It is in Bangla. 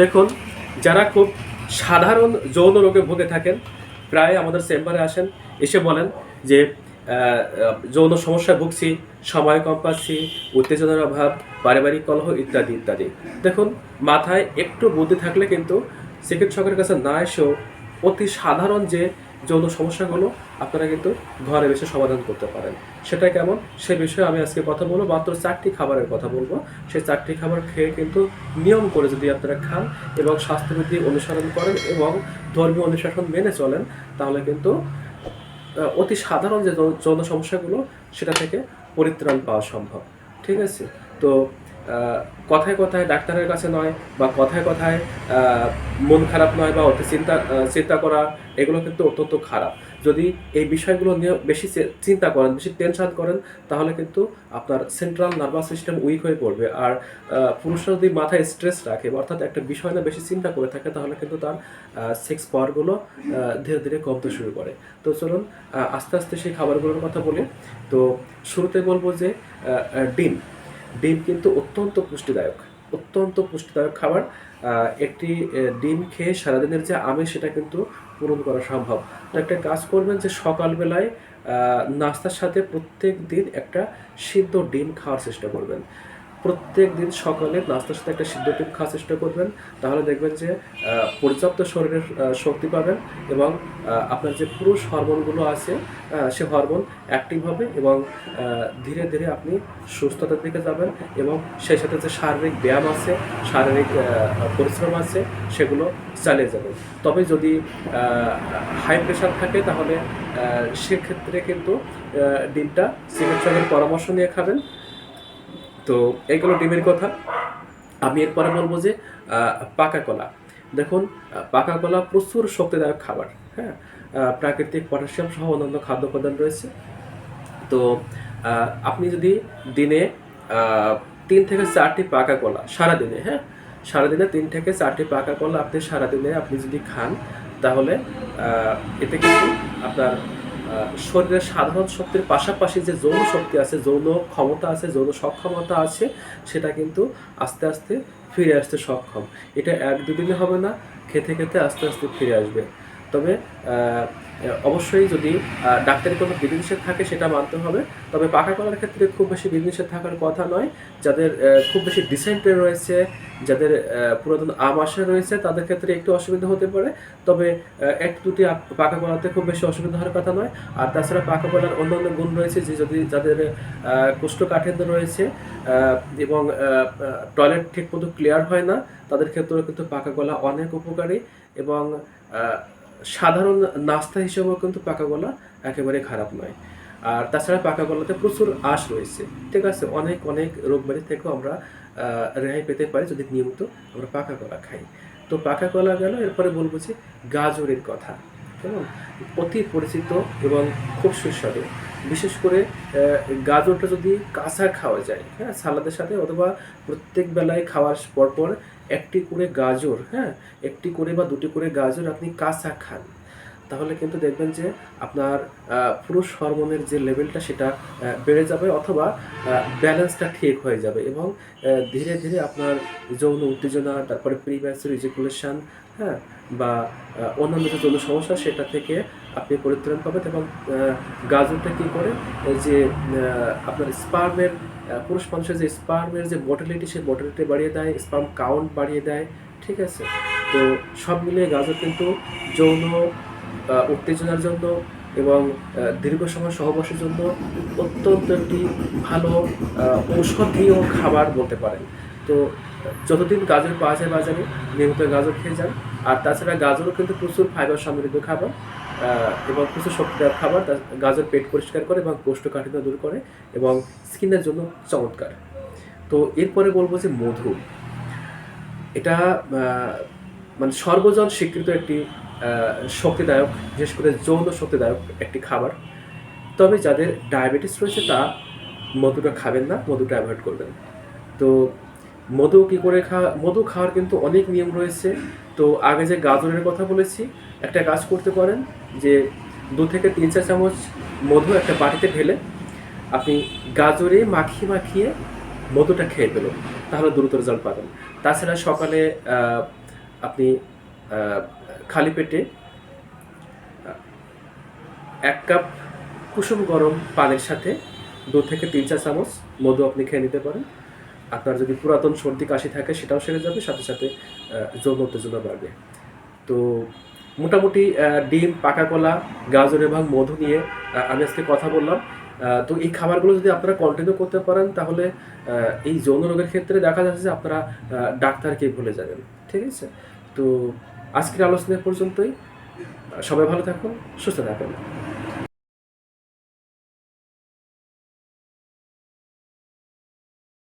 দেখুন, যারা খুব সাধারণ যৌন রোগে ভুগে থাকেন, প্রায় আমাদের চেম্বারে আসেন, এসে বলেন যে যৌন সমস্যায় ভুগছি, সময় কম পাচ্ছি, উত্তেজনার অভাব, পারিবারিক কলহ ইত্যাদি ইত্যাদি। দেখুন, মাথায় একটু বুদ্ধি থাকলে কিন্তু চিকিৎসকের কাছে না এসেও অতি সাধারণ যে যৌন সমস্যাগুলো আপনারা কিন্তু ঘরে বসে সমাধান করতে পারেন। সেটা কেমন? সে বিষয়ে আমি আজকে কথা বলব। মাত্র চারটি খাবারের কথা বলব। সেই চারটি খাবার খেয়ে কিন্তু নিয়ম করে যদি আপনারা খান এবং স্বাস্থ্যবিধি অনুসরণ করেন এবং ধর্মীয় অনুশাসন মেনে চলেন, তাহলে কিন্তু অতি সাধারণ যে যৌন সমস্যাগুলো, সেটা থেকে পরিত্রাণ পাওয়া সম্ভব। ঠিক আছে? তো কথায় কথায় ডাক্তারের কাছে নয় বা কথায় কথায় মন খারাপ নয় বা অতি চিন্তা চিন্তা করা, এগুলো কিন্তু অত্যন্ত খারাপ। যদি এই বিষয়গুলো নিয়ে বেশি চিন্তা করেন, বেশি টেনশন করেন, তাহলে কিন্তু আপনার সেন্ট্রাল নার্ভাস সিস্টেম উইক হয়ে পড়বে। আর পুরুষরা যদি মাথায় স্ট্রেস রাখে, অর্থাৎ একটা বিষয় না বেশি চিন্তা করে থাকে, তাহলে কিন্তু তার সেক্স পাওয়ারগুলো ধীরে ধীরে কমতে শুরু করে। তো চলুন আস্তে আস্তে সেই খাবারগুলোর কথা বলি। তো শুরুতে বলব যে ডিম। ডিম কিন্তু অত্যন্ত পুষ্টিদায়ক অত্যন্ত পুষ্টিদায়ক খাবার। একটি ডিম খেয়ে সারাদিনের যে আমেজ সেটা কিন্তু পূরণ করা সম্ভব। তো একটা কাজ করবেন যে সকালবেলায় নাস্তার সাথে প্রত্যেক দিন একটা সিদ্ধ ডিম খাওয়ার চেষ্টা করবেন। প্রত্যেক দিন সকালে নাস্তার সাথে একটা সিদ্ধ ডিম খাওয়ার চেষ্টা করবেন। তাহলে দেখবেন যে পর্যাপ্ত শরীরের শক্তি পাবেন এবং আপনার যে পুরুষ হরমোনগুলো আছে সে হরমোন অ্যাক্টিভ হবে এবং ধীরে ধীরে আপনি সুস্থতার দিকে যাবেন এবং সেই সাথে যে শারীরিক ব্যায়াম আছে, শারীরিক পরিশ্রম আছে, সেগুলো চালিয়ে যাবেন। তবে যদি হাই প্রেশার থাকে তাহলে সেক্ষেত্রে কিন্তু ডিমটা চিকিৎসকের পরামর্শ নিয়ে খাবেন। তো এইগুলো ডিমের কথা। আমি এরপরে বলব যে পাকা কলা। দেখুন পাকা কলা প্রচুর শক্তিদায়ক খাবার হ্যাঁ? প্রাকৃতিক, পটাশিয়াম সহ অন্যান্য খাদ্য উপাদান রয়েছে। তো আপনি যদি দিনে তিন থেকে চারটি পাকা কলা সারাদিনে হ্যাঁ? সারাদিনে তিন থেকে চারটি পাকা কলা আপনি সারাদিনে আপনি যদি খান, তাহলে এতে কিন্তু আপনার শরীরের সাধারণ শক্তির পাশাপাশি যে যৌন শক্তি আছে, যৌন ক্ষমতা আছে, যৌন সক্ষমতা আছে, সেটা কিন্তু আস্তে আস্তে ফিরে আসতে সক্ষম। এটা এক দুদিনে হবে না, খেতে খেতে আস্তে আস্তে ফিরে আসবে। তবে অবশ্যই যদি ডাক্তারি কোনো বিধিনিষেধ থাকে সেটা মানতে হবে। তবে পাকা কলার ক্ষেত্রে খুব বেশি বিধিনিষেধ থাকার কথা নয়। যাদের খুব বেশি ডিসেন্টে রয়েছে, যাদের পুরাতন আমাশা রয়েছে, তাদের ক্ষেত্রে একটু অসুবিধা হতে পারে। তবে এক দুটি পাকা কলাতে খুব বেশি অসুবিধা হওয়ার কথা নয়। আর তাছাড়া পাকা কলার অন্যান্য গুণ রয়েছে যে যদি যাদের কোষ্ঠকাঠিন্য রয়েছে এবং টয়লেট ঠিক মতো ক্লিয়ার হয় না, তাদের ক্ষেত্রেও কিন্তু পাকা কলা অনেক উপকারী। এবং সাধারণ নাস্তা হিসেবেও কিন্তু পাকা কলা একেবারে খারাপ নয়। আর তাছাড়া পাকা কলাতে প্রচুর আঁশ রয়েছে। ঠিক আছে, অনেক অনেক রোগবাড়ি থেকেও আমরা রেহাই পেতে পারি যদি নিয়মিত আমরা পাকা কলা খাই। তো পাকা কলা গেল, এরপরে বলব যে গাজরের কথা। কেমন? অতি পরিচিত এবং খুব সুস্বাদু। বিশেষ করে গাজরটা যদি কাঁচা খাওয়া যায় হ্যাঁ সালাদের সাথে অথবা প্রত্যেক বেলায় খাওয়ার পরপর একটি করে গাজর হ্যাঁ একটি করে বা দুটি করে গাজর আপনি কাঁচা খান। তাহলে কিন্তু দেখবেন যে আপনার পুরুষ হরমোনের যে লেভেলটা সেটা বেড়ে যাবে অথবা ব্যালেন্সটা ঠিক হয়ে যাবে এবং ধীরে ধীরে আপনার যৌন উত্তেজনা, তারপরে প্রিম্যাচুর ইজিকুলেশন হ্যাঁ বা অন্যান্য যে যৌন সমস্যা সেটা থেকে আপনি পরিত্রাণ পাবেন এবং গাজরটা কী করে? যে আপনার স্পার্মের পুরুষ মানুষের যে স্পার্মের যে মোটিলিটি সেই মোটিলিটি বাড়িয়ে দেয় স্পার্ম কাউন্ট বাড়িয়ে দেয়, ঠিক আছে? তো সব মিলিয়ে গাজর কিন্তু যৌন উত্তেজনার জন্য এবং দীর্ঘ সময় সহবাসের জন্য অত্যন্ত একটি ভালো ঔষধীয় খাবার বলতে পারেন। তো যতদিন গাজর পাওয়া যায় বাজারে, নিয়মিত গাজর খেয়ে যান। আর তাছাড়া গাজরও কিন্তু প্রচুর ফাইবার সমৃদ্ধ খাবার। এবং প্রচুর শক্তিদার খাবার গাজর পেট পরিষ্কার করে এবং কোষ্ঠকাঠিন্য দূর করে এবং স্কিনের জন্য চমৎকার। তো এরপরে বলব যে মধু। এটা মানে সর্বজন স্বীকৃত একটি শক্তিদায়ক, বিশেষ করে যৌন শক্তিদায়ক একটি খাবার। তবে যাদের ডায়াবেটিস রয়েছে তা মধুটা খাবেন না, মধুটা অ্যাভয়েড করবেন। তো মধু কী করে খাওয়া মধু খাওয়ার কিন্তু অনেক নিয়ম রয়েছে। তো আগে যে গাজরের কথা বলেছি একটা কাজ করতে পারেন যে দু থেকে তিন চার চামচ মধু একটা বাটিতে ঢেলে আপনি গাজরে মাখিয়ে মাখিয়ে মধুটা খেয়ে ফেলুন, তাহলে দ্রুত রেজাল্ট পাবেন। তাছাড়া সকালে আপনি খালি পেটে এক কাপ কুসুম গরম পানির সাথে দু থেকে তিন চা চামচ মধু আপনি খেয়ে নিতে পারেন। আপনার যদি পুরাতন সর্দি কাশি থাকে সেটাও সেরে যাবে, সাথে সাথে যৌন উত্তেজনা বাড়বে। তো মোটামুটি ডিম, পাকা কলা, গাজর এবং মধু নিয়ে আমি আজকে কথা বললাম। তো এই খাবারগুলো যদি আপনারা কন্টিনিউ করতে পারেন, তাহলে এই যৌন রোগের ক্ষেত্রে দেখা যাচ্ছে যে আপনারা ডাক্তারকে ভুলে যাবেন। ঠিক আছে? তো আজকের আলোচনা পর্যন্তই। সবাই ভালো থাকুন, সুস্থ থাকুন।